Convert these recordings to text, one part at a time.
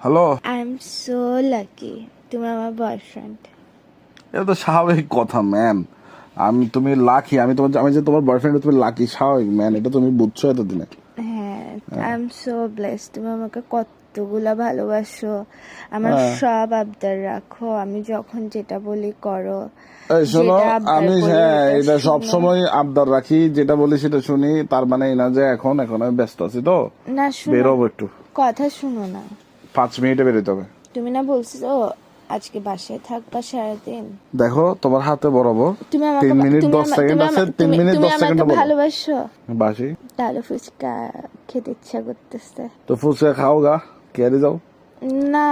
Hello I am so lucky তুমি আমার boyfriend এটা তো স্বাভাবিক কথা ম্যাম আমি তুমি লাকি আমি তোমার আমি যে তোমার বয়ফ্রেন্ড তুমি লাকি স্বাভাবিক ম্যান এটা তুমি বুঝছ এত এতদিনে। হ্যাঁ আই এম সো ব্লেস তুমি আমাকে কতগুলা ভালোবাসো। আমার হ্যাঁ। সব আবদার রাখো। আমি যখন যেটা বলি করো। এই শোনো যেটা আবদার আমি করি হ্যাঁ ওটা এটা শোনো। সব সময় আবদার রাখি। যেটা বলি সেটা শুনি। তার মানে এই না যে এখন এখন আমি ব্যস্ত আছি তো। না শুনো। বেরোবো একটু। কথা শুনো না। পাঁচ মিনিটে বেরোতে হবে। তুমি না বলছো আজকে বাসায় থাকবা সারাদিন? দেখো তোমার হাতে বরাবর তুমি আমাকে তিন মিনিট তুমি দশ সেকেন্ড আছে আমা- তিন তুমি- মিনিট তুমি দশ সেকেন্ড আমাকে ভালোবাসো? বাসি। তাহলে ফুচকা খেতে ইচ্ছা করতেছে। তো ফুচকা খাওগা কেয়ারে যাও। না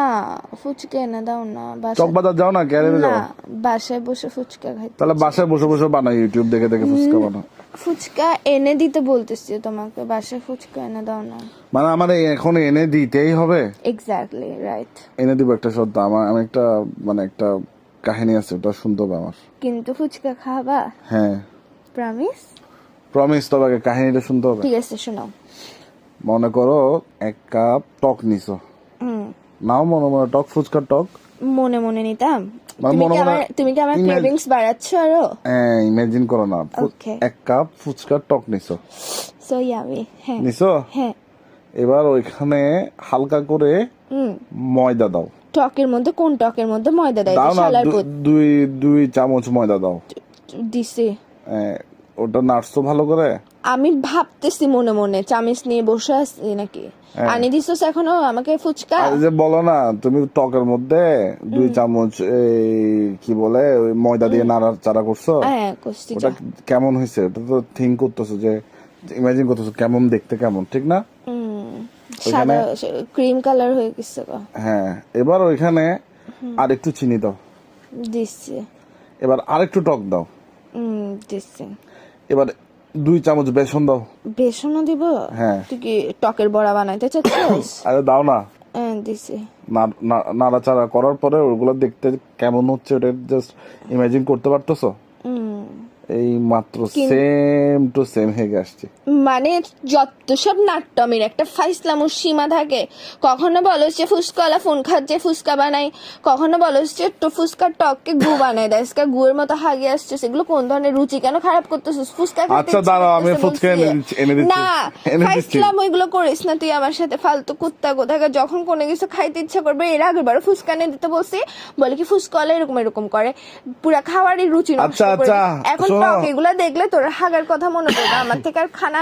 ফুচকা এনে দাও না চক বাজার যাও না কেয়ারে না যাও। বাসায় বসে ফুচকা খাই তাহলে বাসায় বসে বসে বানাও ইউটিউব দেখে দেখে ফুচকা বানাও। ফুচকা এনে দিতে বলতেছি তোমাকে বাসায় ফুচকা এনে দাও না। মানে আমার এখন এনে দিতেই হবে? এক্স্যাক্টলি রাইট এনে দিব একটা সত্য আমার আমি একটা মানে একটা কাহিনী আছে ওটা শুনতে হবে আমার। কিন্তু ফুচকা খাবা? হ্যাঁ। প্রমিস প্রমিস আগে কাহিনীটা শুনতে হবে? ঠিক আছে শোনাও। মনে করো এক কাপ টক নিছো। নাও মনে মনে টক ফুচকার টক। মনে মনে নিতাম। তুমি কি আমার তুমি কি আমার ক্রেভিংস বাড়াচ্ছ আরও? হ্যাঁ ইমাজিন করো না। এক কাপ ফুচকার টক নিছো। সো ইয়ামি হ্যাঁ। নিছো? হ্যাঁ। এবার ওইখানে হালকা করে ময়দা দাও। টকের মধ্যে কোন টকের মধ্যে ময়দা দাও দুই দুই চামচ ময়দা দাও। দিছে। হ্যাঁ, ওটা নাড়ছো ভালো করে? আমি ভাবতেছি মনে মনে চামিচ নিয়ে বসে আছি নাকি? হ্যাঁ। আনি দিছস এখনও আমাকে ফুচকা? আর যে বলো না তুমি টকের মধ্যে দুই চামচ এই কি বলে ওই ময়দা দিয়ে নাড়াচাড়া করছ? হ্যাঁ কষ্টি ওটা কেমন হয়েছে? ওটা তো থিঙ্ক করতেছো যে ইমাজিন করতেছো কেমন দেখতে কেমন ঠিক না? সাদা ক্রিম কালার হয়ে গেছে গো। হ্যাঁ এবার ওইখানে আর একটু চিনি দাও। দিচ্ছে। এবার আরেকটু টক দাও। দিচ্ছে। এবার দুই চামচ বেসন দাও। বেসনও দিব? হ্যাঁ। তুই কি টকের বড়া বানাইতে চাচ্ছিস? আরে দাও না। দিছে। নাড়াচাড়া করার পরে ওগুলো দেখতে কেমন হচ্ছে ওটা জাস্ট ইমাজিন করতে পারতেছো? হুম এই মাত্র সেম টু সেম হয়ে আসছে মানে যত সব নাট্যমের একটা সীমা থাকে। কখনো বলো যে ফোন খাচ্ছে বানাই কখনো বলো যে টককে গু বানাই দেয়। আজকে গুয়ের মতো হাগে আসছে। সেগুলো কোন ধরনের রুচি? কেন খারাপ করতেছিস? ফুচকা আচ্ছা, দাঁড়াও, আমি ফুচকা এনে দিচ্ছি, না ফাইসলাম ওইগুলো করিস না তুই আমার সাথে। ফালতু কুত্তা কোথাকার যখন কোনো কিছু খাইতে ইচ্ছা করবে এর আগের বার ফুচকা এনে দিতে বলছি। বলে কি ফুচকাওয়ালা এরকম এরকম করে। পুরা খাওয়ারই রুচি আচ্ছা, করে আচ্ছা, এখন। টক এগুলা দেখলে তোর হাগার কথা মনে পড়বে। আমার থেকে আর খানা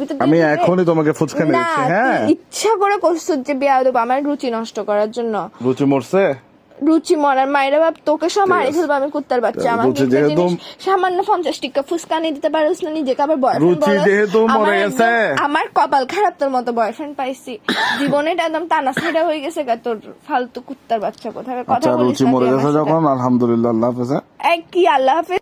ভিতর আমি এখনই তোমাকে ফুচকা না নিয়েছি হ্যাঁ। ইচ্ছা করে করছিস যে বিয়া দেবো আমার রুচি নষ্ট করার জন্য। রুচি মরছে? রুচি মরার মায়েরা বাপ তোকে সব মারি ফেলব আমি কুত্তার বাচ্চা। সামান্য পঞ্চাশ টিকা ফুসকা নিয়ে দিতে পারিস না নিজেকে আবার বয়ফ্রেন্ড। আমার কপাল খারাপ তোর মতো বয়ফ্রেন্ড পাইছি। জীবনে একদম টানা ছেড়া হয়ে গেছে গা তোর ফালতু কুত্তার বাচ্চা কোথায় কথা আচ্ছা বলিস রুচি মরে গেছে যখন আলহামদুলিল্লাহ আল্লাহ হাফেজ হ্যাঁ? এই কি আল্লাহ হাফেজ?